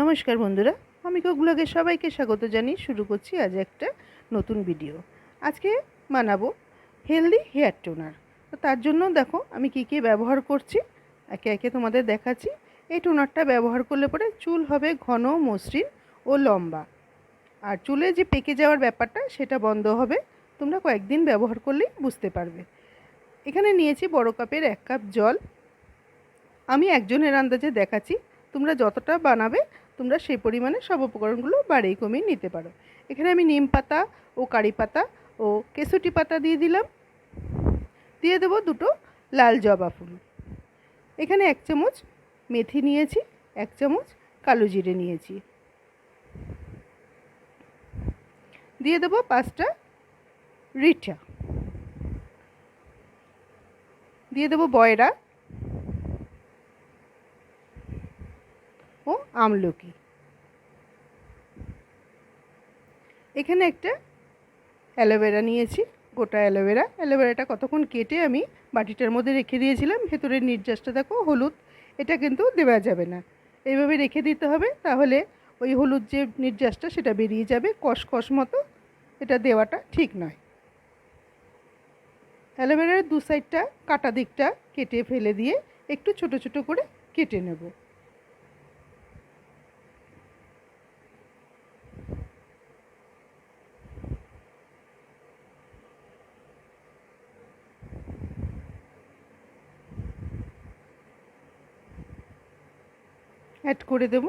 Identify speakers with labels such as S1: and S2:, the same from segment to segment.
S1: নমস্কার বন্ধুরা, আমি ব্লগে সবাইকে স্বাগত জানিয়ে শুরু করছি আজ একটা নতুন ভিডিও। আজকে বানাবো হেলদি হেয়ার টোনার তো তার জন্য দেখো, আমি কি কি ব্যবহার করছি, একে একে তোমাদের দেখাচ্ছি। এই টোনারটা ব্যবহার করলে পরে চুল হবে ঘন, মসৃণ ও লম্বা। আর চুলে যে পেকে যাওয়ার ব্যাপারটা, সেটা বন্ধ হবে। তোমরা কয়েকদিন ব্যবহার করলেই বুঝতে পারবে। এখানে নিয়েছি বড় কাপের এক কাপ জল। আমি একজনের আন্দাজে দেখাচ্ছি, তোমরা যতটা বানাবে তোমরা সেই পরিমাণে সব উপকরণগুলো বাড়িয়ে কমিয়ে নিতে পারো। এখানে আমি নিম পাতা ও কারি পাতা ও কেসুটি পাতা দিয়ে দিলাম। দিয়ে দেবো দুটো লাল জবা ফুল। এখানে এক চামচ মেথি নিয়েছি, এক চামচ কালো জিরে নিয়েছি। দিয়ে দেবো পাঁচটা রিঠা। দিয়ে দেবো বয়রা ও আমলকি। এখানে একটা অ্যালোভেরা নিয়েছি, গোটা অ্যালোভেরা। অ্যালোভেরাটা কতক্ষণ কেটে আমি বাটিটার মধ্যে রেখে দিয়েছিলাম, ভেতরের নির্যাসটা দেখো, হলুদ, এটা কিন্তু দেওয়া যাবে না। এইভাবে রেখে দিতে হবে, তাহলে ওই হলুদ যে নির্যাসটা সেটা বেরিয়ে যাবে কষ কষ মতো। এটা দেওয়াটা ঠিক নয়। অ্যালোভেরার দু সাইডটা কাটা দিকটা কেটে ফেলে দিয়ে একটু ছোট ছোট করে কেটে নেব। অ্যাড করে দেব।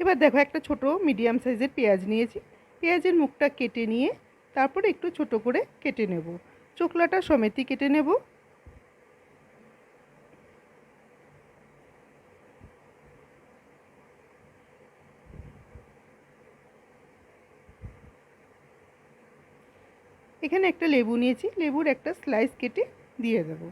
S1: এবার দেখো একটা ছোট মিডিয়াম সাইজের পেঁয়াজ নিয়েছি। পেঁয়াজের মুখটা কেটে নিয়ে তারপরে একটু ছোট করে কেটে নেব। চোকলাটা সমেতই কেটে নেব। এখানে একটা লেবু নিয়েছি। লেবুর একটা স্লাইস কেটে দিয়ে দেবো।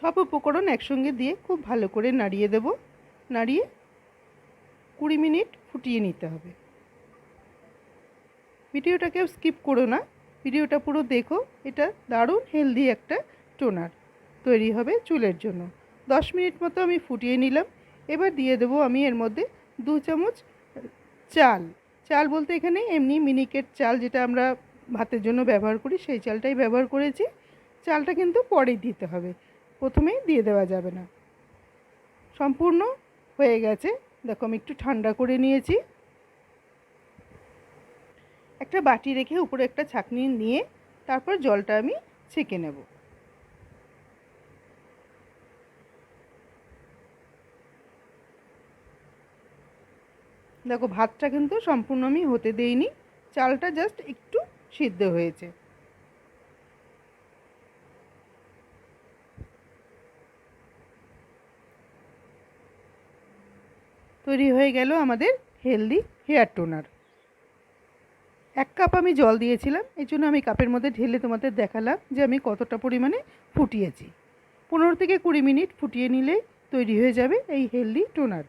S1: সব উপকরণ একসঙ্গে দিয়ে খুব ভালো করে নাড়িয়ে দেব। নাড়িয়ে কুড়ি মিনিট ফুটিয়ে নিতে হবে। ভিডিওটা কেউ স্কিপ করো না। ভিডিওটা পুরো দেখো। এটা দারুণ হেলদি একটা টোনার তৈরি হবে চুলের জন্য। দশ মিনিট মতো আমি ফুটিয়ে নিলাম। এবার দিয়ে দেবো আমি এর মধ্যে দু চামচ চাল। চাল বলতে এখানে এমনি মিনিকেট চাল যেটা আমরা ভাতের জন্য ব্যবহার করি, সেই চালটাই ব্যবহার করেছি। চালটা কিন্তু পরে দিতে হবে। প্রথমেই দিয়ে দেওয়া যাবে না। সম্পূর্ণ হয়ে গেছে। দেখো আমি একটু ঠান্ডা করে নিয়েছি। একটা বাটি রেখে উপরে একটা ছাকনি নিয়ে তারপর জলটা আমি ছেঁকে নেব। দেখো ভাতটা কিন্তু সম্পূর্ণ আমি হতে দেইনি। চালটা জাস্ট একটু সিদ্ধ হয়েছে। তৈরি হয়ে গেল আমাদের হেলদি হেয়ার টোনার এক কাপ আমি জল দিয়েছিলাম, এই জন্য আমি কাপের মধ্যে ঢেলে তোমাদের দেখালাম যে আমি কতটা পরিমাণে ফুটিয়েছি। পনেরো থেকে কুড়ি মিনিট ফুটিয়ে নিলে তৈরি হয়ে যাবে এই হেলদি টোনার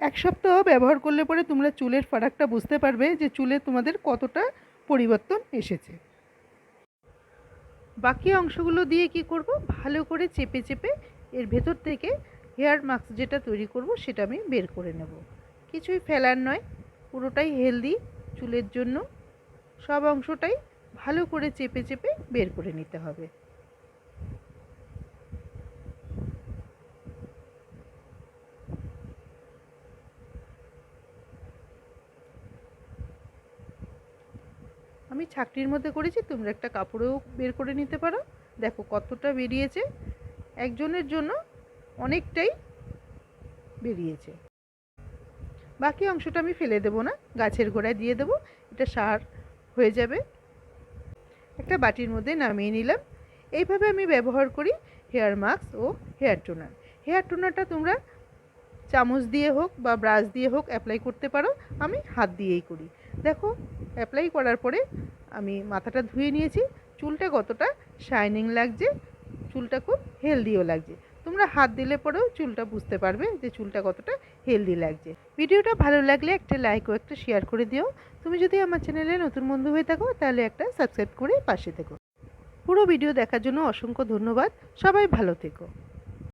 S1: এক সপ্তাহ ব্যবহার করলে পরে তোমরা চুলের ফারাকটা বুঝতে পারবে যে চুলে তোমাদের কতটা পরিবর্তন এসেছে। বাকি অংশগুলো দিয়ে কি করব? ভালো করে চেপে চেপে এর ভেতর থেকে হেয়ার মাস্ক যেটা তৈরি করব সেটা আমি বের করে নেব। কিছুই ফেলার নয়, পুরোটাই হেলদি, চুলের জন্য। সব অংশটাই ভালো করে চেপে চেপে বের করে নিতে হবে। আমি ছাকরির মধ্যে করেছি, তোমরা একটা কাপড়েও বের করে নিতে পারো। দেখো কতটা বেরিয়েছে। একজনের জন্য অনেকটাই বেরিয়েছে। বাকি অংশটা আমি ফেলে দেবো না, গাছের গোড়ায় দিয়ে দেবো, এটা সার হয়ে যাবে। একটা বাটির মধ্যে নামিয়ে নিলাম। এইভাবে আমি ব্যবহার করি হেয়ার মাস্ক ও হেয়ার টোনার। হেয়ার টোনারটা তোমরা চামচ দিয়ে হোক বা ব্রাশ দিয়ে হোক অ্যাপ্লাই করতে পারো, আমি হাত দিয়েই করি। দেখো, অ্যাপ্লাই করার পরে আমি মাথাটা ধুয়ে নিয়েছি। চুলটা কতটা শাইনিং লাগছে, চুলটা খুব হেলদিও লাগছে। তোমরা হাত দিলে পরেও চুলটা বুঝতে পারবে যে চুলটা কতটা হেলদি লাগছে। ভিডিওটা ভালো লাগলে একটা লাইক ও একটা শেয়ার করে দিও। তুমি যদি আমার চ্যানেলে নতুন বন্ধু হয়ে থাকো, তাহলে একটা সাবস্ক্রাইব করে পাশে থেকো। পুরো ভিডিও দেখার জন্য অসংখ্য ধন্যবাদ। সবাই ভালো থেকো।